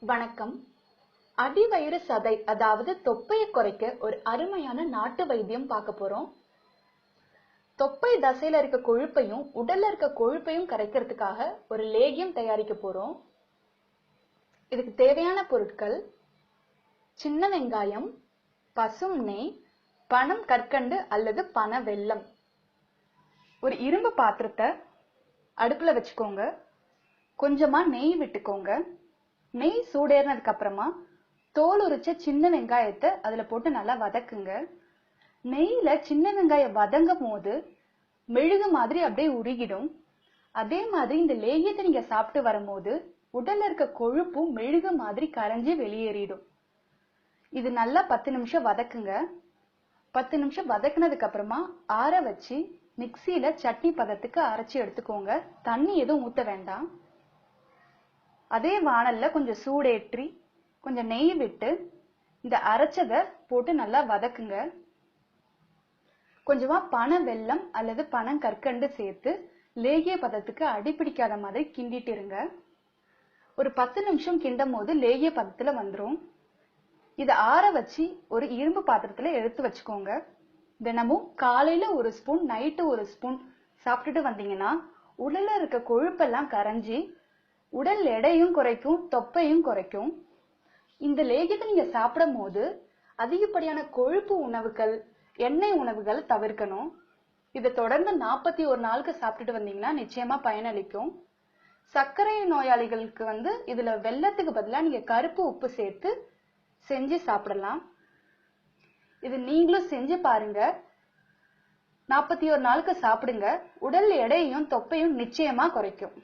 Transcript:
வணக்கம். அடிவயிறு சதை அதாவது தொப்பையை குறைக்க ஒரு அருமையான நாட்டு வைத்தியம் பார்க்க போறோம். தொப்பை தசையில இருக்க கொழுப்பையும் உடல்ல இருக்க கொழுப்பையும் கரைக்கிறதுக்காக ஒரு லேகியம் தயாரிக்க போறோம். இதுக்கு தேவையான பொருட்கள் சின்ன வெங்காயம் பசும் நெய் பனம் கற்கண்டு அல்லது பன வெல்லம். ஒரு இரும்பு பாத்திரத்தை அடுப்புல வச்சுக்கோங்க. கொஞ்சமா நெய் விட்டுக்கோங்க. நெய் சூடேறினதுக்கு அப்புறமா தோல் உரிச்ச சின்ன வெங்காயத்தை அதுல போட்டு நல்லா வதக்குங்க. நெய்யில சின்ன வெங்காயம் வதங்கும் போது மெழுகு மாதிரி அப்படியே உருகிடும். அதே மாதிரி இந்த லேகியத்தை நீங்க சாப்பிட்டு வரும்போது உடல்ல இருக்க கொழுப்பும் மெழுகு மாதிரி கரைஞ்சி வெளியேறிடும். இது நல்லா பத்து நிமிஷம் வதக்குங்க. பத்து நிமிஷம் வதக்குனதுக்கு அப்புறமா ஆற வச்சு மிக்சியில சட்னி பதத்துக்கு அரைச்சி எடுத்துக்கோங்க. தண்ணி எதுவும் ஊத்த வேண்டாம். அதே வாணல்ல கொஞ்சம் சூடேற்றி கொஞ்சம் நெய் விட்டு இந்த அரைச்சதை போட்டு நல்லா வதக்குங்க. கொஞ்சமா பனை வெல்லம் அல்லது பனம் கற்கண்டு சேர்த்து லேகிய பதத்துக்கு அடிப்பிடிக்காத மாதிரி கிண்டிட்டு இருங்க ஒரு பத்து நிமிஷம் கிண்டும் போது லேகிய பதத்துல வந்துடும் இதை ஆற வச்சு ஒரு இரும்பு பாத்திரத்துல எடுத்து வச்சுக்கோங்க. தினமும் காலையில ஒரு ஸ்பூன் நைட்டு ஒரு ஸ்பூன் சாப்பிட்டுட்டு வந்தீங்கன்னா உடல்ல இருக்க கொழுப்பெல்லாம் கரைஞ்சி உடல் எடையும் குறைக்கும் தொப்பையும் குறைக்கும். இந்த லேகியத்தை நீங்க சாப்பிடும் போது அதிகப்படியான கொழுப்பு உணவுகள் எண்ணெய் உணவுகள் தவிர்க்கணும். இதை தொடர்ந்து நாற்பத்தி ஒரு நாளுக்கு சாப்பிட்டுட்டு வந்தீங்கன்னா நிச்சயமா பயனளிக்கும். சர்க்கரை நோயாளிகளுக்கு வந்து இதுல வெள்ளத்துக்கு பதிலாக நீங்க கருப்பு உப்பு சேர்த்து செஞ்சு சாப்பிடலாம். இது நீங்களும் செஞ்சு பாருங்க. நாற்பத்தி ஒரு நாளுக்கு சாப்பிடுங்க. உடல் எடையும் தொப்பையும் நிச்சயமா குறைக்கும்.